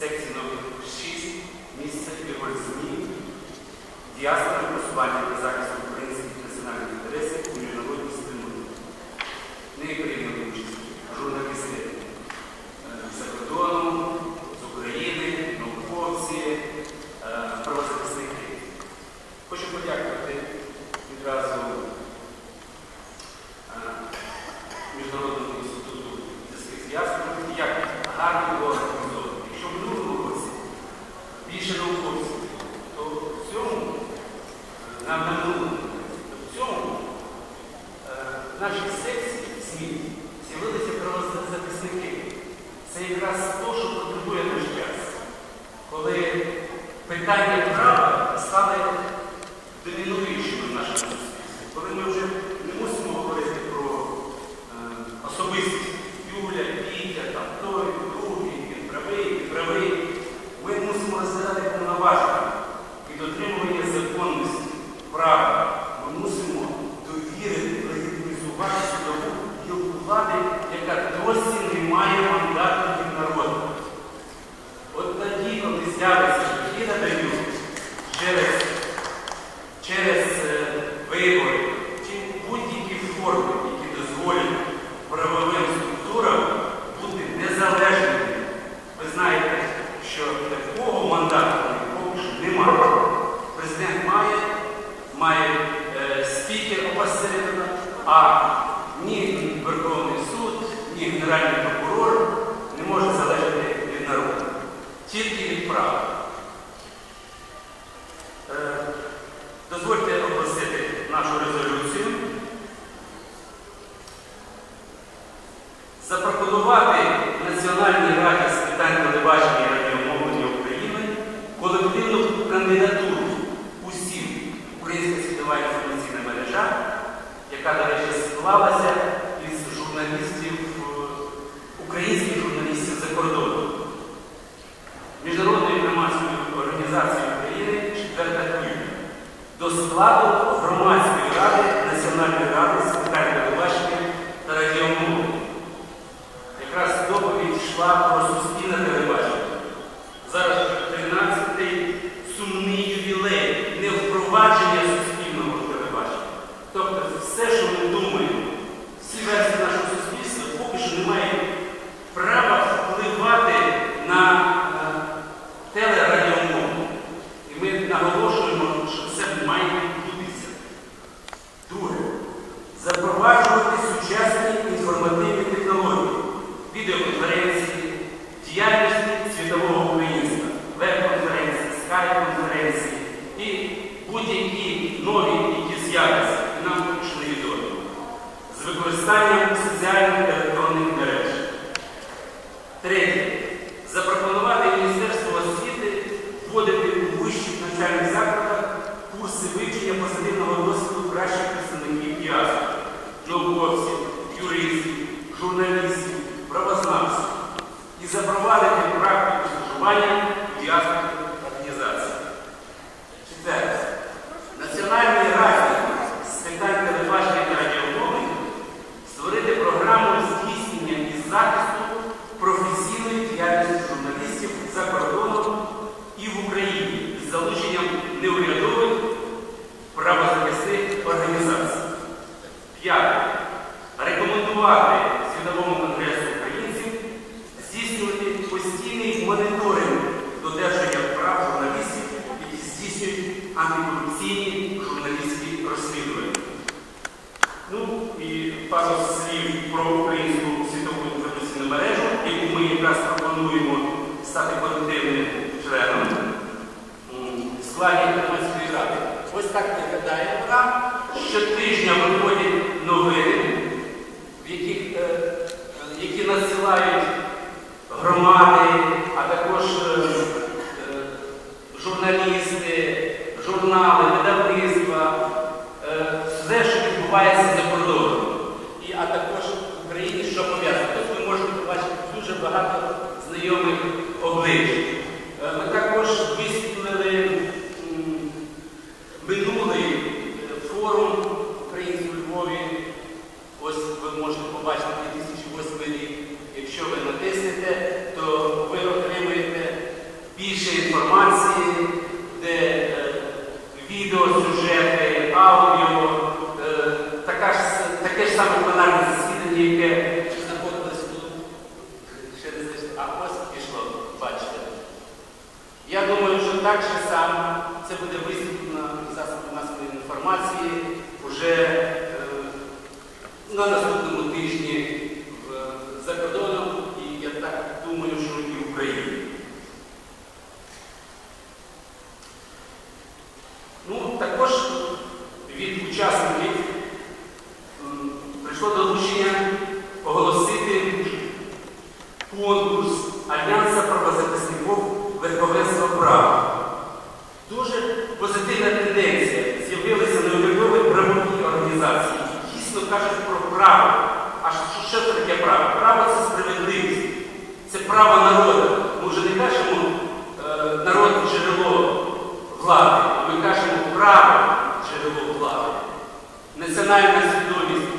секції номер 6 місце Ігор Змій, діаспора просування та захисту українських національних інтересів у міжнародній спільноті. Не прийняли участь журналісти е, з-за кордону, з України, науковці, е, правозахисники. Хочу подякувати відразу е, Міжнародному інституту зв'язків з як гарно було а ні Верховний суд, ні Генеральний прокурор не може залежати від народу, тільки від права. Е, Дозвольте оголосити нашу резолюцію. Запропонувати Національній раді з питань телебачення і радіомовлення України колективну кандидатуру усім Українська світова інформаційна мережа, яка, до речі, склалася із журналістів, е, українських журналістів за кордоном. Міжнародної громадської організації України 4 квітня до складу громадської ради Національної ради з питань телебачення та радіомовлення. Якраз доповідь йшла про суспільне телебачення. Зараз 13-й сумний ювілей, не впровадження будь-які нові, які з'являться, нам поки що невідомі, з використанням соціальних електронних мереж. Третє. Запропонувати Міністерству освіти вводити у вищих навчальних закладах курси вивчення позитивного досвіду кращих представників діаспори, науковців, юристів, журналістів, правознавців і запровадити практику службування в діаспорних організаціях. Четверте. Національній раді з питань телебачення та радіомовлення створити програму здійснення і захисту професійної діяльності журналістів за кордоном і в Україні із залученням неурядових правозахисних організацій. П'яте. Рекомендувати Світовому конгресу українців здійснювати постійний моніторинг додержання прав журналістів, які здійснюють антикорупційні журналістські розслідування. Ну і пару слів про українську світову інформаційну мережу, яку ми якраз пропонуємо стати колективним членом в складі громадської ради. Ось так виглядає вона. Щотижня виходять новини, в яких, е, е, які надсилають громади, а також е, журналісти, журнали, видавництва, все, що відбувається за кордоном. І, а також в Україні, що пов'язано. Тут ви можете побачити дуже багато знайомих облич. можете побачити 2008 рік. Якщо ви натиснете, то ви отримаєте більше інформації, де е, відео, сюжети, аудіо, е, така ж, таке ж саме пленарне засідання, яке знаходилось тут. Ще не знаю, а ось пішло, бачите. Я думаю, що так же само це буде висвітлено засоби масової інформації. уже Ну, також від учасників прийшло доручення оголосити конкурс Альянса правозахисників верховенства права. Дуже позитивна тенденція. З'явилися неурядові правові організації, які дійсно кажуть про право. А що, що це таке право? Право це справедливість, це право народу. Ми вже не кажемо е, народ джерело влади, ми кажемо право джерело влади, національна свідомість.